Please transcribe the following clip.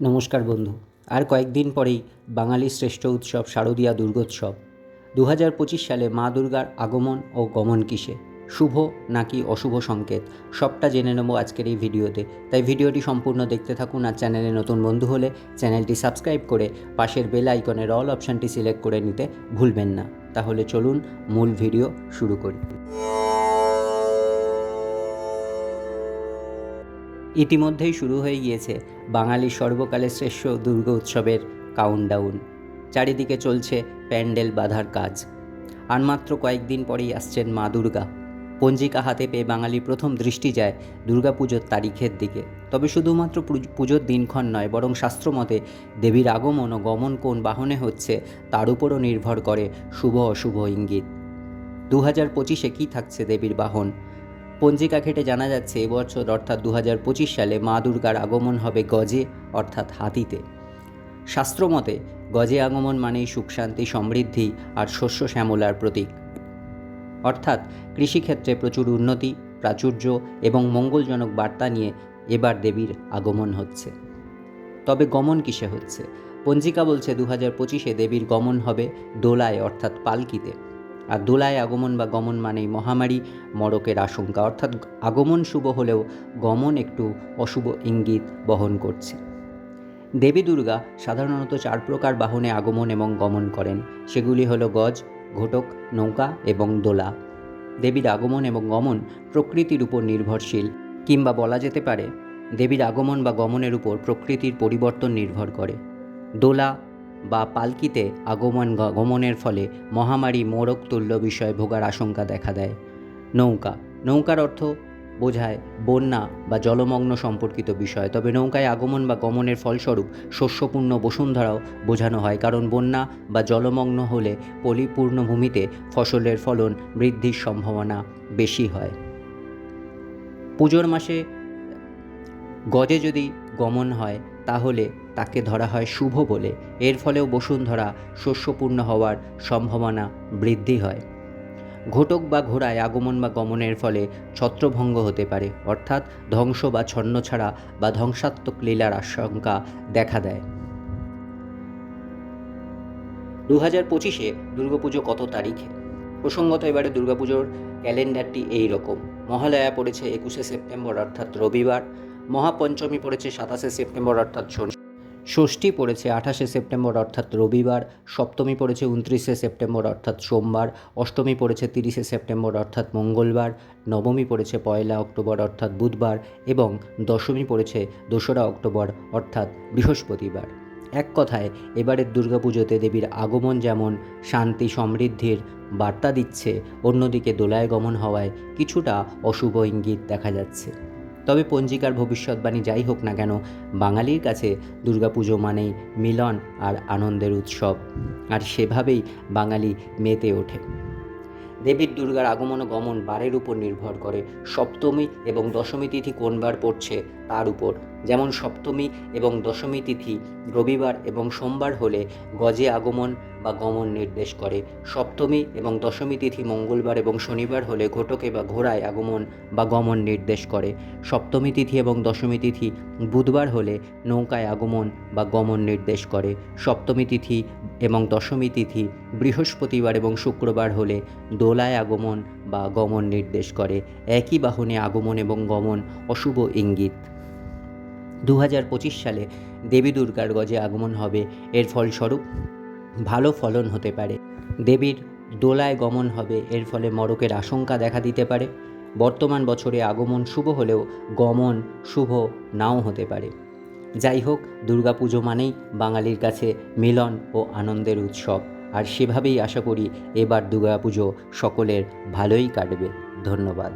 নমস্কার বন্ধু। আর কয়েকদিন পরেই বাঙালির শ্রেষ্ঠ উৎসব শারদীয়া দুর্গোৎসব। দু হাজার পঁচিশ সালে মা দুর্গার আগমন ও গমন কিসে? শুভ নাকি অশুভ সংকেত? সবটা জেনে নেব আজকের এই ভিডিওতে। তাই ভিডিওটি সম্পূর্ণ দেখতে থাকুন আর চ্যানেলে নতুন বন্ধু হলে চ্যানেলটি সাবস্ক্রাইব করে পাশের বেল আইকনের অল অপশানটি সিলেক্ট করে নিতে ভুলবেন না। তাহলে চলুন মূল ভিডিও শুরু করি। ইতিমধ্যেই শুরু হয়ে গিয়েছে বাঙালির সর্বকালের শ্রেষ্ঠ দুর্গা উৎসবের কাউন্টডাউন চারিদিকে চলছে প্যান্ডেল বাঁধার কাজ। আর মাত্র কয়েকদিন পরেই আসছেন মা দুর্গা। পঞ্জিকা হাতে পেয়ে বাঙালির প্রথম দৃষ্টি যায় দুর্গাপুজোর তারিখের দিকে। তবে শুধুমাত্র পুজোর দিনক্ষণ নয়, বরং শাস্ত্রমতে দেবীর আগমন ও গমন কোন বাহনে হচ্ছে, তার উপরও নির্ভর করে শুভ অশুভ ইঙ্গিত। দু হাজার পঁচিশে কী থাকছে দেবীর বাহন? পঞ্জিকা ঘেটে জানা যাচ্ছে এবছর অর্থাৎ দু হাজার পঁচিশ সালে মা দুর্গার আগমন হবে গজে, অর্থাৎ হাতিতে। শাস্ত্রমতে গজে আগমন মানেই সুখ, শান্তি, সমৃদ্ধি আর শস্য শ্যামলার প্রতীক। অর্থাৎ কৃষিক্ষেত্রে প্রচুর উন্নতি, প্রাচুর্য এবং মঙ্গলজনক বার্তা নিয়ে এবার দেবীর আগমন হচ্ছে। তবে গমন কিসে হচ্ছে? পঞ্জিকা বলছে দু হাজার পঁচিশে দেবীর গমন হবে দোলায়, অর্থাৎ পালকিতে। আর দোলায় আগমন বা গমন মানেই মহামারী, মরকের আশঙ্কা। অর্থাৎ আগমন শুভ হলেও গমন একটু অশুভ ইঙ্গিত বহন করছে। দেবী দুর্গা সাধারণত চার প্রকার বাহনে আগমন এবং গমন করেন। সেগুলি হলো গজ, ঘটক, নৌকা এবং দোলা। দেবীর আগমন এবং গমন প্রকৃতির উপর নির্ভরশীল কিংবা বলা যেতে পারে দেবীর আগমন বা গমনের উপর প্রকৃতির পরিবর্তন নির্ভর করে। দোলা বা পালকিতে আগমন গমনের ফলে মহামারী মোড়ক তুল্য বিষয় ভোগার আশঙ্কা দেখা দেয়। নৌকা। নৌকার অর্থ বোঝায় বন্যা বা জলমগ্ন সম্পর্কিত বিষয়। তবে নৌকায় আগমন বা গমনের ফলস্বরূপ শস্যপূর্ণ বসুন্ধরাও বোঝানো হয়, কারণ বন্যা বা জলমগ্ন হলে পরিপূর্ণ ভূমিতে ফসলের ফলন বৃদ্ধির সম্ভাবনা বেশি হয়। পুজোর মাসে গজে যদি গমন হয়, তাহলে তাকে ধরা হয় শুভ বলে। এর ফলেও বসুন্ধরা শস্যপূর্ণ হওয়ার সম্ভাবনা বৃদ্ধি হয়। ঘটক বা ঘোড়ায় আগমন বা গমনের ফলে ছত্রভঙ্গ হতে পারে, অর্থাৎ ধ্বংস বা ছন্নছাড়া বা ধ্বংসাত্মক লীলার আশঙ্কা দেখা দেয়। দু হাজার পঁচিশে দুর্গাপুজো কত তারিখে? প্রসঙ্গত এবারে দুর্গাপুজোর ক্যালেন্ডারটি এই রকম। মহালয়া পড়েছে একুশে সেপ্টেম্বর, অর্থাৎ রবিবার। মহাপঞ্চমী পড়েছে সাতাশে সেপ্টেম্বর, অর্থাৎ শনি। ষষ্ঠী পড়েছে আঠাশে সেপ্টেম্বর, অর্থাৎ রবিবার। সপ্তমী পড়েছে উনত্রিশে সেপ্টেম্বর, অর্থাৎ সোমবার। অষ্টমী পড়েছে তিরিশে সেপ্টেম্বর, অর্থাৎ মঙ্গলবার। নবমী পড়েছে পয়লা অক্টোবর, অর্থাৎ বুধবার। এবং দশমী পড়েছে দোসরা অক্টোবর, অর্থাৎ বৃহস্পতিবার। এক কথায়, এবারের দুর্গাপুজোতে দেবীর আগমন যেমন শান্তি, সমৃদ্ধির বার্তা দিচ্ছে, অন্যদিকে দোলায় গমন হওয়ায় কিছুটা অশুভ ইঙ্গিত দেখা যাচ্ছে। তবে পঞ্জিকার ভবিষ্যৎবাণী যাই হোক না কেন, বাঙালির কাছে দুর্গাপুজো মানেই মিলন আর আনন্দের উৎসব। আর সেভাবেই বাঙালি মেতে ওঠে। দেবীর দুর্গার আগমন ও গমন বারের উপর নির্ভর করে সপ্তমী এবং দশমী তিথি কোন বার পড়ছে তার উপর। যেমন সপ্তমী এবং দশমী তিথি রবিবার এবং সোমবার হলে গজে আগমন বা গমন নির্দেশ করে। সপ্তমী এবং দশমী তিথি মঙ্গলবার এবং শনিবার হলে ঘটকে বা ঘোড়ায় আগমন বা গমন নির্দেশ করে। সপ্তমী তিথি এবং দশমী তিথি বুধবার হলে নৌকায় আগমন বা গমন নির্দেশ করে। সপ্তমী তিথি এবং দশমী তিথি বৃহস্পতিবার এবং শুক্রবার হলে দোলায় আগমন বা গমন নির্দেশ করে। একই বাহনে আগমন এবং গমন অশুভ ইঙ্গিত। দু হাজার পঁচিশ সালে দেবী দুর্গার গজে আগমন হবে। এর ফলস্বরূপ ভালো ফলন হতে পারে। দেবীর দোলায় গমন হবে। এর ফলে মরকের আশঙ্কা দেখা দিতে পারে। বর্তমান বছরে আগমন শুভ হলেও গমন শুভ নাও হতে পারে। যাই হোক, দুর্গাপুজো মানেই বাঙালির কাছে মিলন ও আনন্দের উৎসব। আর সেভাবেই আশা করি এবার দুর্গাপুজো সকলের ভালোই কাটবে। ধন্যবাদ।